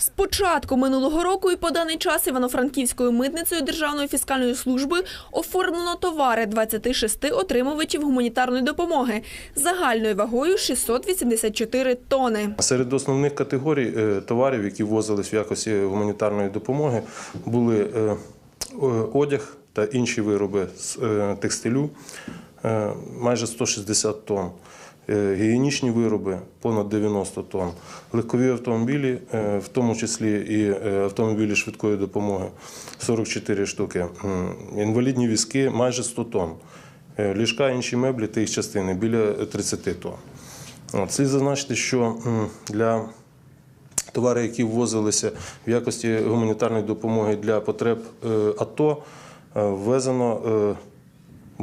З початку минулого року і по даний час Івано-Франківською митницею Державної фіскальної служби оформлено товари 26 отримувачів гуманітарної допомоги загальною вагою 684 тони. Серед основних категорій е, товарів, які ввозились в якості гуманітарної допомоги, були е, одяг та інші вироби з е, текстилю майже 160 тонн. Е, Гігієнічні вироби понад 90 тонн, легкові автомобілі, е, в тому числі і е, автомобілі швидкої допомоги 44 штуки, інвалідні візки майже 100 тонн, ліжка, інші меблі та їх частини біля 30 тонн. Слід зазначити, що для товари, які ввозилися в якості гуманітарної допомоги для потреб АТО, ввезено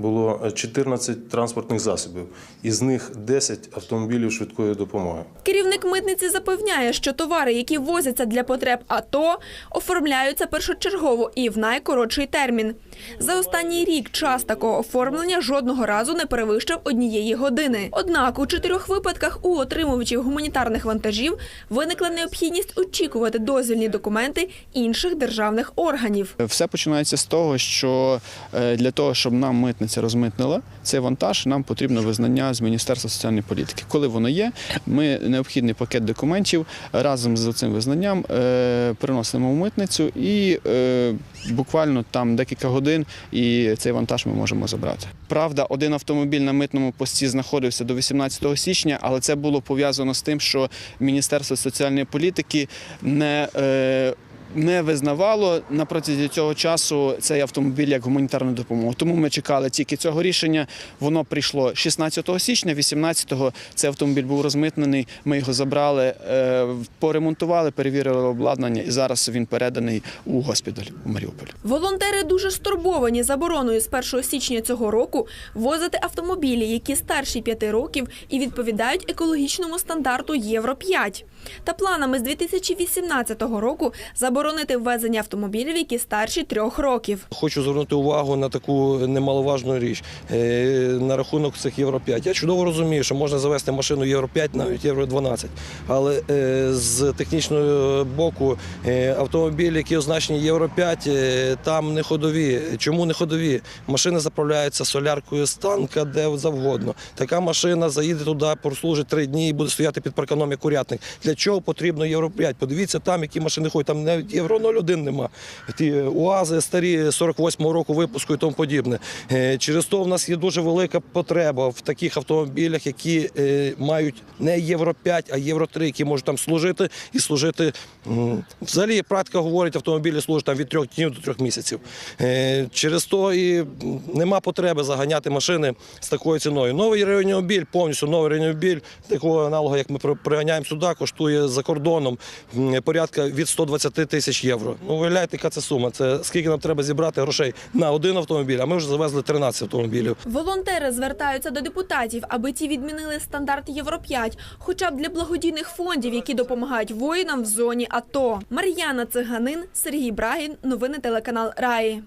було 14 транспортних засобів, із них 10 автомобілів швидкої допомоги. Керівник митниці запевняє, що товари, які возяться для потреб АТО, оформляються першочергово і в найкоротший термін. За останній рік час такого оформлення жодного разу не перевищив однієї години. Однак у чотирьох випадках у отримувачів гуманітарних вантажів виникла необхідність очікувати дозвільні документи інших державних органів. Все починається з того, що е, для того, щоб нам митниця розмитнила цей вантаж, нам потрібно визнання з Міністерства соціальної політики. Коли воно є, ми необхідний пакет документів разом з цим визнанням е, приносимо в митницю і е, буквально там декілька годин і цей вантаж ми можемо забрати. Правда, один автомобіль на митному пості знаходився до 18 січня, але це було пов'язано з тим, що Міністерство соціальної політики не е, не визнавало на протязі цього часу цей автомобіль як гуманітарну допомогу. Тому ми чекали тільки цього рішення. Воно прийшло 16 січня, 18-го цей автомобіль був розмитнений. Ми його забрали, е, поремонтували, перевірили обладнання, і зараз він переданий у госпіталь у Маріуполь. Волонтери дуже стурбовані забороною з 1 січня цього року возити автомобілі, які старші 5 років і відповідають екологічному стандарту Євро 5. Та планами з 2018 року заборонити ввезення автомобілів, які старші 3 років. Хочу звернути увагу на таку немаловажну річ е, на рахунок цих Євро 5. Я чудово розумію, що можна завести машину Євро 5, навіть Євро 12. Але е, з технічного боку е, автомобілі, які означені Євро 5, е, там не ходові. Чому не ходові? Машини заправляються соляркою з танка, де завгодно. Така машина заїде туди, прослужить три дні і буде стояти під парканом як курятник. Для чого потрібно Євро 5? Подивіться там, які машини ходять. Там навіть Євро 01 нема. Ті УАЗи старі 48-го року випуску і тому подібне. Е, Через то в нас є дуже велика потреба в таких автомобілях, які е, мають не Євро 5, а Євро 3, які можуть там служити і служити. Взагалі практика говорить, автомобілі служать там від трьох днів до трьох місяців. Е, Через то і нема потреби заганяти машини з такою ціною. Новий реанімобіль, повністю новий реанімобіль, такого аналогу, як ми при- приганяємо сюди, коштує за кордоном порядка від 120 тисяч євро. Ну, виявляєте, яка це сума? Це скільки нам треба зібрати грошей на один автомобіль, а ми вже завезли 13 автомобілів. Волонтери звертаються до депутатів, аби ті відмінили стандарт Євро 5, хоча б для благодійних фондів, які допомагають воїнам в зоні АТО. Мар'яна Циганин, Сергій Брагін. Новини телеканал Раї.